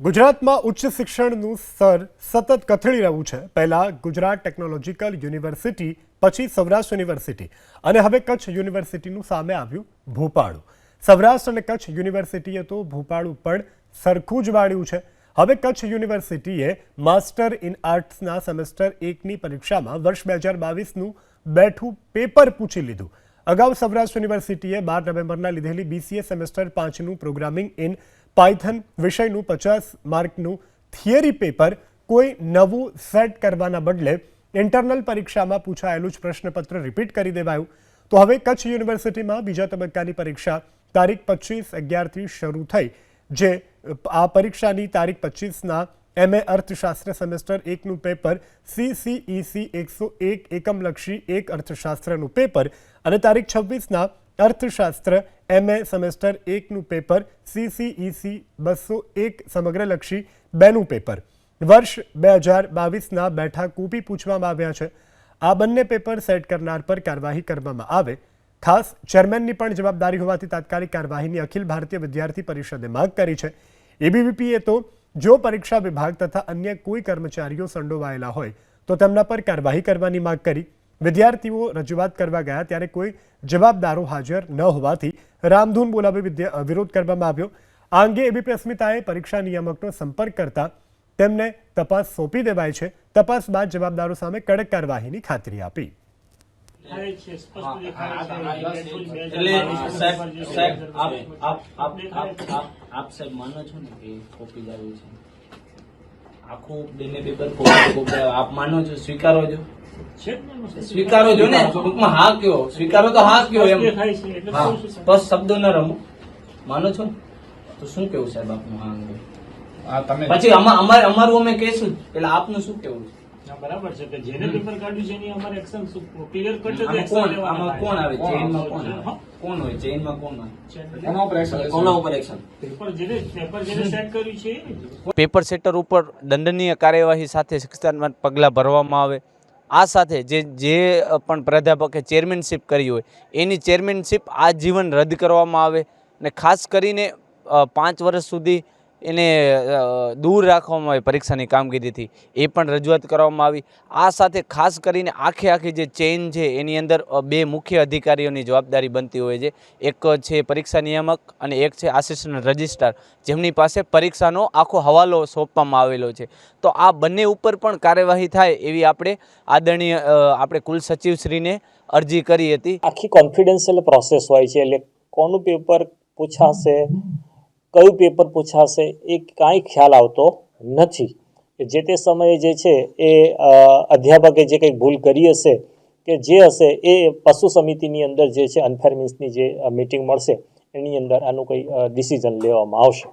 ગુજરાતમાં ઉચ્ચ શિક્ષણનું સ્તર સતત કથળી રહ્યું છે. પહેલા ગુજરાત ટેકનોલોજીકલ યુનિવર્સિટી, પછી સૌરાષ્ટ્ર યુનિવર્સિટી અને હવે કચ્છ યુનિવર્સિટીનું સામે આવ્યું ભોપાળું. સૌરાષ્ટ્ર અને કચ્છ યુનિવર્સિટીએ તો ભોપાળું પણ સરખું જ વાળ્યું છે. હવે કચ્છ યુનિવર્સિટીએ માસ્ટર ઇન આર્ટ્સના સેમેસ્ટર એકની પરીક્ષામાં વર્ષ બે હજાર બાવીસનું બેઠું પેપર પૂછી લીધું. અગાઉ સૌરાષ્ટ્ર યુનિવર્સિટીએ બાર નવેમ્બરના લીધેલી બીસીએ સેમેસ્ટર પાંચનું પ્રોગ્રામિંગ ઇન પાયથન વિષયનું પચાસ માર્કનું થિયરી પેપર કોઈ નવું સેટ કરવાના બદલે ઇન્ટરનલ પરીક્ષામાં પૂછાયેલું જ પ્રશ્નપત્ર રિપીટ કરી દેવાયું. તો હવે કચ્છ યુનિવર્સિટીમાં બીજા તબક્કાની પરીક્ષા તારીખ પચીસ અગિયારથી શરૂ થઈ, જે આ પરીક્ષાની તારીખ પચીસના એમએ અર્થશાસ્ત્ર સેમેસ્ટર એકનું પેપર, સીસીઈસી એકસો એક એકમલક્ષી એક અર્થશાસ્ત્રનું પેપર અને તારીખ છવ્વીસના અર્થશાસ્ત્ર એમએ સેમેસ્ટર એકનું પેપર સીસીઈસી બસો એક સમગ્રલક્ષી બેનું પેપર વર્ષ બે હજાર બાવીસના બેઠા કૂપી પૂછવામાં આવ્યા છે. આ બંને પેપર સેટ કરનાર પર કાર્યવાહી કરવામાં આવે. ખાસ ચેરમેનની પણ જવાબદારી હોવાથી તાત્કાલિક કાર્યવાહીની અખિલ ભારતીય વિદ્યાર્થી પરિષદે માંગ કરી છે. એબીવીપીએ તો જો પરીક્ષા વિભાગ તથા અન્ય કોઈ કર્મચારીઓ સંડોવાયેલા હોય, તો તેમના પર કાર્યવાહી કરવાની માંગ કરી. વિદ્યાર્થીઓ રજૂઆત કરવા ગયા ત્યારે કોઈ જવાબદારો હાજર ન હોવાથી રામધૂન બોલાવી વિરોધ કરવામાં આવ્યો. આ અંગે એબી પ્રસ્મિતાએ પરીક્ષા નિયામકનો સંપર્ક કરતા તેમને તપાસ સોંપી દેવાય છે. તપાસ બાદ જવાબદારો સામે કડક કાર્યવાહીની ખાતરી આપી. આપ માનો છો? સ્વીકારો છો? સ્વીકારો જો ને? ટૂંકમાં હા કયો. સ્વીકારો તો હા કયો એમ. હા. બસ શબ્દો ન રમો. માનો છો તો શું કેવું સાહેબ આપનું હા અંગે? પછી અમા- અમારે અમારું અમે કહેશું એટલે આપનું શું કેવું છે? બરાબર છે. કે જેને પેપર કાઢ્યું છે એની અમારે એક્શન ક્લિયર કટ જ આમાં action કોણ આમાં કોણ આવે? ચેઇનમાં કોણ આવે? કોણ હોય? ચેઇનમાં કોણ હોય? કોના ઉપર એક્શન કોના ઉપર એક્શન પેપર જેને પેપર જેને સેટ કર્યું છે પેપર સેટર ઉપર દંડનીય કાર્યવાહી સાથે શિક્ષાત્મક પગલાં ભરવામાં આવે. આ સાથે જે જે પણ પ્રાધ્યાપકે ચેરમેનશીપ કરી હોય, એની ચેરમેનશીપ આજીવન રદ કરવામાં આવે. અને ખાસ કરીને પાંચ વર્ષ સુધી એને દૂર રાખવામાં આવે પરીક્ષાની કામગીરીથી. એ પણ રજૂઆત કરવામાં આવી. આ સાથે ખાસ કરીને આખે આખી જે ચેઇન છે, એની અંદર બે મુખ્ય અધિકારીઓની જવાબદારી બનતી હોય છે. એક છે પરીક્ષા નિયામક અને એક છે આસિસ્ટન્ટ રજિસ્ટ્રાર જેમની પાસે પરીક્ષાનો આખો હવાલો સોંપવામાં આવેલો છે. તો આ બંને ઉપર પણ કાર્યવાહી થાય એવી આપણે આદરણીય આપણે કુલ સચિવશ્રીને અરજી કરી હતી. આખી કોન્ફિડન્શિયલ પ્રોસેસ હોય છે, એટલે કોનું પેપર પૂછાશે? કયું પેપર પૂછાશે એ કાંઈ ખ્યાલ આવતો નથી. જે તે સમયે જે છે એ અધ્યાપકે જે કંઈ ભૂલ કરી હશે કે જે હશે એ પશુ સમિતિની અંદર જે છે અનફેર મીન્સની જે મિટિંગ મળશે, એની અંદર આનું કંઈ ડિસિઝન લેવામાં આવશે.